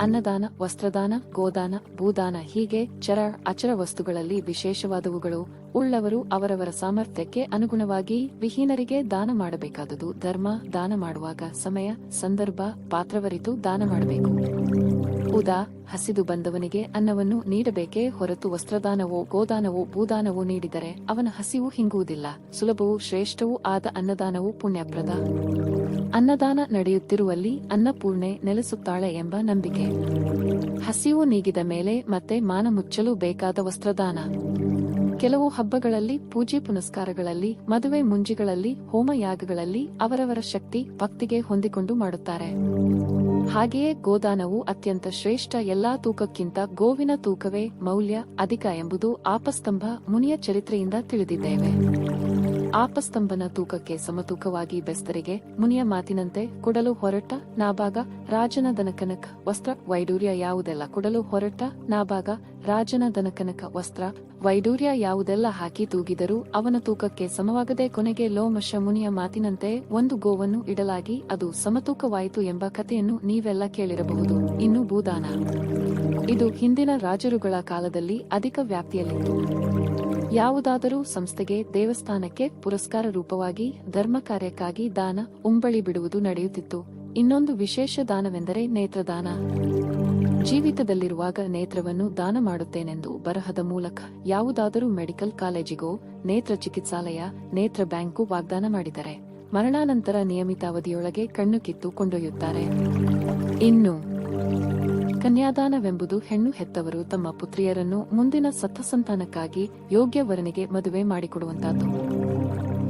ಅನ್ನದಾನ ವಸ್ತ್ರದಾನ ಗೋದಾನ ಭೂದಾನ ಹೀಗೆ ಚರ ಅಚರ ವಸ್ತುಗಳಲ್ಲಿ ವಿಶೇಷವಾದವುಗಳು. ಉಳ್ಳವರು ಅವರವರ ಸಾಮರ್ಥ್ಯಕ್ಕೆ ಅನುಗುಣವಾಗಿ ವಿಹೀನರಿಗೆ ದಾನ ಮಾಡಬೇಕಾದುದು. ಧರ್ಮ, ದಾನ ಮಾಡುವಾಗ ಸಮಯ, ಸಂದರ್ಭ, ಪಾತ್ರವರಿತು ದಾನ ಮಾಡಬೇಕು. ಉದಾ, ಹಸಿದು ಬಂದವನಿಗೆ ಅನ್ನವನ್ನು ನೀಡಬೇಕೇ ಹೊರತು ವಸ್ತ್ರದಾನವೋ, ಗೋದಾನವೋ, ಭೂದಾನವೋ ನೀಡಿದರೆ ಅವನ ಹಸಿವು ಹಿಂಗುವುದಿಲ್ಲ. ಸುಲಭವೂ ಶ್ರೇಷ್ಠವೂ ಆದ ಅನ್ನದಾನವು ಪುಣ್ಯಪ್ರದ. ಅನ್ನದಾನ ನಡೆಯುತ್ತಿರುವಲ್ಲಿ ಅನ್ನಪೂರ್ಣೆ ನೆಲೆಸುತ್ತಾಳೆ ಎಂಬ ನಂಬಿಕೆ. ಹಸಿವು ನೀಗಿದ ಮೇಲೆ ಮತ್ತೆ ಮಾನ ಮುಚ್ಚಲು ಬೇಕಾದ ವಸ್ತ್ರದಾನ. ಕೆಲವು ಹಬ್ಬಗಳಲ್ಲಿ, ಪೂಜೆ ಪುನಸ್ಕಾರಗಳಲ್ಲಿ, ಮದುವೆ ಮುಂಜಿಗಳಲ್ಲಿ, ಹೋಮಯಾಗಗಳಲ್ಲಿ ಅವರವರ ಶಕ್ತಿ ಭಕ್ತಿಗೆ ಹೊಂದಿಕೊಂಡು ಮಾಡುತ್ತಾರೆ. ಹಾಗೆಯೇ ಗೋದಾನವು ಅತ್ಯಂತ ಶ್ರೇಷ್ಠ ಎಲ್ಲಾ ತೂಕಕ್ಕಿಂತ ಗೋವಿನ ತೂಕವೇ ಮೌಲ್ಯ ಅಧಿಕ ಎಂಬುದು ಆಪಸ್ತಂಭ ಮುನಿಯ ಚರಿತ್ರೆಯಿಂದ ತಿಳಿದಿದ್ದೇವೆ. ಆಪಸ್ತಂಭನ ತೂಕಕ್ಕೆ ಸಮತೂಕವಾಗಿ ಬೆಸ್ತರಿಗೆ, ಮುನಿಯ ಮಾತಿನಂತೆ ಕೊಡಲು ಹೊರಟ ನಾಭಾಗ ರಾಜನ ದನಕನಕ ವಸ್ತ್ರ, ವೈಡೂರ್ಯ ಯಾವುದೆಲ್ಲ ಕೊಡಲು ಹೊರಟ ನಾಭಾಗ ರಾಜನ ದನಕನಕ ವಸ್ತ್ರ, ವೈಡೂರ್ಯ ಯಾವುದೆಲ್ಲ ಹಾಕಿ ತೂಗಿದರೂ ಅವನ ತೂಕಕ್ಕೆ ಸಮವಾಗದೆ ಕೊನೆಗೆ ಲೋಮಶ ಮುನಿಯ ಮಾತಿನಂತೆ ಒಂದು ಗೋವನ್ನು ಇಡಲಾಗಿ ಅದು ಸಮತೂಕವಾಯಿತು ಎಂಬ ಕಥೆಯನ್ನು ನೀವೆಲ್ಲ ಕೇಳಿರಬಹುದು. ಇನ್ನು ಭೂದಾನ. ಇದು ಹಿಂದಿನ ರಾಜರುಗಳ ಕಾಲದಲ್ಲಿ ಅಧಿಕ ವ್ಯಾಪ್ತಿಯಲ್ಲಿತ್ತು. ಯಾವುದಾದರೂ ಸಂಸ್ಥೆಗೆ ದೇವಸ್ಥಾನಕ್ಕೆ ಪುರಸ್ಕಾರ ರೂಪವಾಗಿ ಧರ್ಮ ಕಾರ್ಯಕ್ಕಾಗಿ ದಾನ, ಉಂಬಳಿ ಬಿಡುವುದು ನಡೆಯುತ್ತಿತ್ತು. ಇನ್ನೊಂದು ವಿಶೇಷ ದಾನವೆಂದರೆ ನೇತ್ರದಾನ. ಜೀವಿತದಲ್ಲಿರುವಾಗ ನೇತ್ರವನ್ನು ದಾನ ಮಾಡುತ್ತೇನೆಂದು ಬರಹದ ಮೂಲಕ ಯಾವುದಾದರೂ ಮೆಡಿಕಲ್ ಕಾಲೇಜಿಗೋ, ನೇತ್ರ ಚಿಕಿತ್ಸಾಲಯ, ನೇತ್ರ ಬ್ಯಾಂಕು ವಾಗ್ದಾನ ಮಾಡಿದರೆ, ಮರಣಾನಂತರ ನಿಯಮಿತ ಅವಧಿಯೊಳಗೆ ಕಣ್ಣು ಕಿತ್ತು ಕೊಂಡೊಯ್ಯುತ್ತಾರೆ. ಇನ್ನು ಕನ್ಯಾದಾನವೆಂಬುದು ಹೆಣ್ಣು ಹೆತ್ತವರು ತಮ್ಮ ಪುತ್ರಿಯರನ್ನು ಮುಂದಿನ ಸತ್ತಸಂತಾನಕ್ಕಾಗಿ ಯೋಗ್ಯ ವರನಿಗೆ ಮದುವೆ ಮಾಡಿಕೊಡುವಂತಹದ್ದು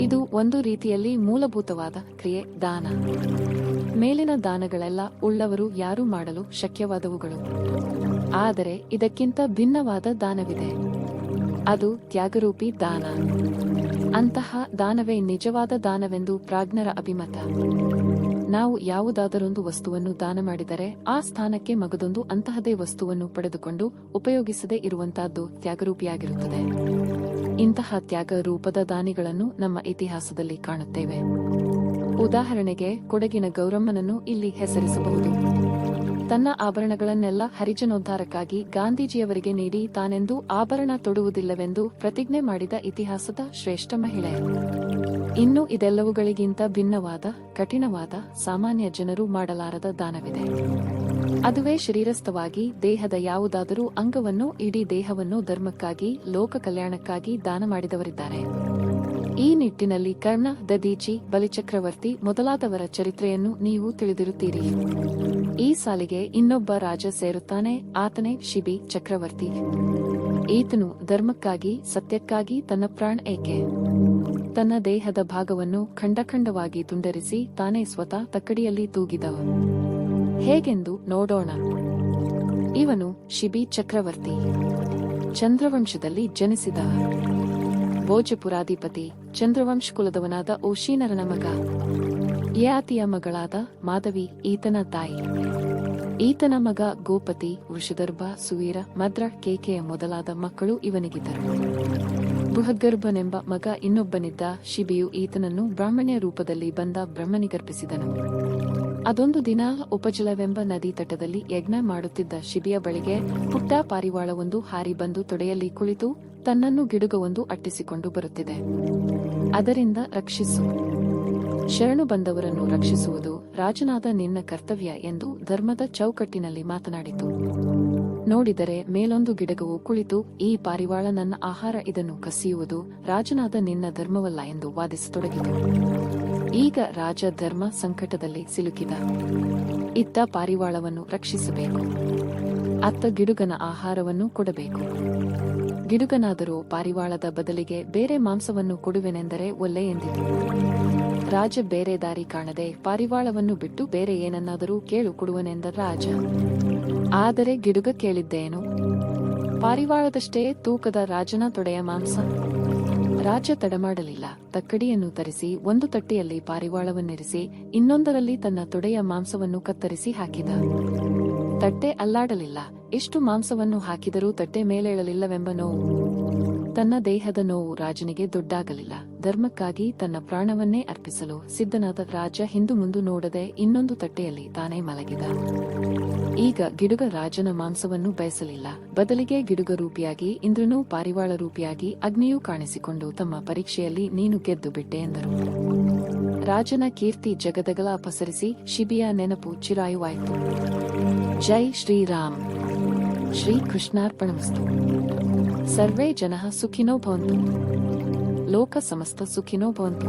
ಇದು ಒಂದು ರೀತಿಯಲ್ಲಿ ಮೂಲಭೂತವಾದ ಕ್ರಿಯೆ, ದಾನ. ಮೇಲಿನ ದಾನಗಳೆಲ್ಲ ಉಳ್ಳವರು ಯಾರೂ ಮಾಡಲು ಶಕ್ಯವಾದವುಗಳು. ಆದರೆ ಇದಕ್ಕಿಂತ ಭಿನ್ನವಾದ ದಾನವಿದೆ. ಅದು ತ್ಯಾಗರೂಪಿ ದಾನ. ಅಂತಹ ದಾನವೇ ನಿಜವಾದ ದಾನವೆಂದು ಪ್ರಾಜ್ಞರ ಅಭಿಮತ. ನಾವು ಯಾವುದಾದರೊಂದು ವಸ್ತುವನ್ನು ದಾನ ಮಾಡಿದರೆ ಆ ಸ್ಥಾನಕ್ಕೆ ಮಗದೊಂದು ಅಂತಹದೇ ವಸ್ತುವನ್ನು ಪಡೆದುಕೊಂಡು ಉಪಯೋಗಿಸದೇ ಇರುವಂತಹದ್ದು ತ್ಯಾಗರೂಪಿಯಾಗಿರುತ್ತದೆ. ಇಂತಹ ತ್ಯಾಗ ರೂಪದ ದಾನಿಗಳನ್ನು ನಮ್ಮ ಇತಿಹಾಸದಲ್ಲಿ ಕಾಣುತ್ತೇವೆ. ಉದಾಹರಣೆಗೆ ಕೊಡಗಿನ ಗೌರಮ್ಮನನ್ನು ಇಲ್ಲಿ ಹೆಸರಿಸಬಹುದು. ತನ್ನ ಆಭರಣಗಳನ್ನೆಲ್ಲ ಹರಿಜನೋದ್ಧಾರಕ್ಕಾಗಿ ಗಾಂಧೀಜಿಯವರಿಗೆ ನೀಡಿ ತಾನೆಂದೂ ಆಭರಣ ತೊಡುವುದಿಲ್ಲವೆಂದು ಪ್ರತಿಜ್ಞೆ ಮಾಡಿದ ಇತಿಹಾಸದ ಶ್ರೇಷ್ಠ ಮಹಿಳೆ. ಇನ್ನು ಇದೆಲ್ಲವುಗಳಿಗಿಂತ ಭಿನ್ನವಾದ, ಕಠಿಣವಾದ, ಸಾಮಾನ್ಯ ಜನರು ಮಾಡಲಾರದ ದಾನವಿದೆ. ಅದುವೇ ಶರೀರಸ್ಥವಾಗಿ, ದೇಹದ ಯಾವುದಾದರೂ ಅಂಗವನ್ನು ಇಡೀ ದೇಹವನ್ನು ಧರ್ಮಕ್ಕಾಗಿ, ಲೋಕ ಕಲ್ಯಾಣಕ್ಕಾಗಿ ದಾನ ಮಾಡಿದವರಿದ್ದಾರೆ. ಈ ನಿಟ್ಟಿನಲ್ಲಿ ಕರ್ಣ ದದೀಚಿ ಬಲಿಚಕ್ರವರ್ತಿ ಮೊದಲಾದವರ ಚರಿತ್ರೆಯನ್ನು ನೀವು ತಿಳಿದಿರುತ್ತೀರಿ. ಈ ಸಾಲಿಗೆ ಇನ್ನೊಬ್ಬ ರಾಜ ಸೇರುತ್ತಾನೆ, ಆತನೇ ಶಿಬಿ ಚಕ್ರವರ್ತಿ. ಈತನು ಧರ್ಮಕ್ಕಾಗಿ, ಸತ್ಯಕ್ಕಾಗಿ ತನ್ನ ಪ್ರಾಣ ಏಕೆ? ತನ್ನ ದೇಹದ ಭಾಗವನ್ನು ಖಂಡಖಂಡವಾಗಿ ತುಂಡರಿಸಿ ತಾನೇ ಸ್ವತಃ ತಕ್ಕಡಿಯಲ್ಲಿ ತೂಗಿದವ. ಹೇಗೆಂದು ನೋಡೋಣ. ಇವನು ಶಿಬಿ ಚಕ್ರವರ್ತಿ. ಚಂದ್ರವಂಶದಲ್ಲಿ ಜನಿಸಿದ. ಭೋಜಪುರಾಧಿಪತಿ ಚಂದ್ರವಂಶ ಕುಲದವನಾದ ಓಶೀನರನ ಮಗ. ಯಾತಿಯ ಮಗಳಾದ ಮಾಧವಿ, ಈತನ ತಾಯಿ. ಈತನ ಮಗ ಗೋಪತಿ, ವೃಷಧರ್ಭ, ಸುವೀರ, ಮದ್ರ ಕೇಕೆಯ ಮೊದಲಾದ ಮಕ್ಕಳು ಇವನಿಗಿದ್ದರು. ಬೃಹದ್ಗರ್ಭನೆಂಬ ಮಗ ಇನ್ನೊಬ್ಬನಿದ್ದ ಶಿಬಿಯು ಈತನನ್ನು ಬ್ರಾಹ್ಮಣ್ಯ ರೂಪದಲ್ಲಿ ಬಂದ ಬ್ರಹ್ಮನಿಗರ್ಪಿಸಿದನು ಅದೊಂದು ದಿನ ಉಪಜಲವೆಂಬ ನದಿ ತಟದಲ್ಲಿ ಯಜ್ಞ ಮಾಡುತ್ತಿದ್ದ ಶಿಬಿಯ ಬಳಿಗೆ ಪುಟ್ಟ ಪಾರಿವಾಳವೊಂದು ಹಾರಿ ಬಂದು ತೊಡೆಯಲ್ಲಿ ಕುಳಿತು ತನ್ನನ್ನು ಗಿಡುಗವೊಂದು ಅಟ್ಟಿಸಿಕೊಂಡು ಬರುತ್ತಿದೆ. ಅದರಿಂದ ರಕ್ಷಿಸು. ಶರಣು ಬಂದವರನ್ನು ರಕ್ಷಿಸುವುದು ರಾಜನಾದ ನಿನ್ನ ಕರ್ತವ್ಯ ಎಂದು ಧರ್ಮದ ಚೌಕಟ್ಟಿನಲ್ಲಿ ಮಾತನಾಡಿತು. ನೋಡಿದರೆ ಮೇಲೊಂದು ಗಿಡಗವು ಕುಳಿತು, ಈ ಪಾರಿವಾಳ ನನ್ನ ಆಹಾರ ಇದನ್ನು ಕಸಿಯುವುದು ರಾಜನಾದ ನಿನ್ನ ಧರ್ಮವಲ್ಲ ಎಂದು ವಾದಿಸತೊಡಗಿತು. ಈಗ ರಾಜ ಧರ್ಮ ಸಂಕಟದಲ್ಲಿ ಸಿಲುಕಿದ. ಇತ್ತ ಪಾರಿವಾಳವನ್ನು ರಕ್ಷಿಸಬೇಕು. ಅತ್ತ ಗಿಡುಗನ ಆಹಾರವನ್ನು ಕೊಡಬೇಕು. ಗಿಡುಗನಾದರೂ ಪಾರಿವಾಳದ ಬದಲಿಗೆ ಬೇರೆ ಮಾಂಸವನ್ನು ಕೊಡುವೆನೆಂದರೆ ಒಲ್ಲೆ ಎಂದಿತು. ರಾಜ ಬೇರೆ ದಾರಿ ಕಾಣದೆ ಪಾರಿವಾಳವನ್ನು ಬಿಟ್ಟು ಬೇರೆ ಏನನ್ನಾದರೂ ಕೇಳು ಕೊಡುವನೆಂದ ರಾಜ. ಆದರೆ ಗಿಡುಗ ಕೇಳಿದ್ದೇನು? ಪಾರಿವಾಳದಷ್ಟೇ ತೂಕದ ರಾಜನ ತೊಡೆಯ ಮಾಂಸ. ರಾಜ ತಡಮಾಡಲಿಲ್ಲ. ತಕ್ಕಡಿಯನ್ನು ತರಿಸಿ, ಒಂದು ತಟ್ಟೆಯಲ್ಲಿ ಪಾರಿವಾಳವನ್ನಿರಿಸಿ, ಇನ್ನೊಂದರಲ್ಲಿ ತನ್ನ ತೊಡೆಯ ಮಾಂಸವನ್ನು ಕತ್ತರಿಸಿ ಹಾಕಿದ. ತಟ್ಟೆ ಅಲ್ಲಾಡಲಿಲ್ಲ. ಎಷ್ಟು ಮಾಂಸವನ್ನು ಹಾಕಿದರೂ ತಟ್ಟೆ ಮೇಲೇಳಲಿಲ್ಲವೆಂಬ ನೋವು. ತನ್ನ ದೇಹದ ನೋವು ರಾಜನಿಗೆ ದೊಡ್ಡಾಗಲಿಲ್ಲ. ಧರ್ಮಕ್ಕಾಗಿ ತನ್ನ ಪ್ರಾಣವನ್ನೇ ಅರ್ಪಿಸಲು ಸಿದ್ಧನಾದ ರಾಜ ಹಿಂದು ಮುಂದು ನೋಡದೆ ಇನ್ನೊಂದು ತಟ್ಟೆಯಲ್ಲಿ ತಾನೇ ಮಲಗಿದ. ಈಗ ಗಿಡುಗ ರಾಜನ ಮಾಂಸವನ್ನು ಬಯಸಲಿಲ್ಲ. ಬದಲಿಗೆ ಗಿಡುಗ ರೂಪಿಯಾಗಿ, ಇಂದ್ರನೂ ಪಾರಿವಾಳ ರೂಪಿಯಾಗಿ ಅಗ್ನಿಯೂ ಕಾಣಿಸಿಕೊಂಡು ತಮ್ಮ ಪರೀಕ್ಷೆಯಲ್ಲಿ ನೀನು ಗೆದ್ದು ಬಿಟ್ಟೆ ಎಂದರು. ರಾಜನ ಕೀರ್ತಿ ಜಗದಗಲ ಪಸರಿಸಿ ಶಿಬಿಯ ನೆನಪು ಚಿರಾಯುವಾಯಿತು. ಜೈ ಶ್ರೀರಾಮ್. ಶ್ರೀ ಕೃಷ್ಣಾರ್ಪಣಮಸ್ತು. ಸರ್ವೇ ಜನ ಸುಖಿನೋ ಭವಂತು. ಲೋಕ ಸಮಸ್ತ ಸುಖಿನೋ ಭವಂತು.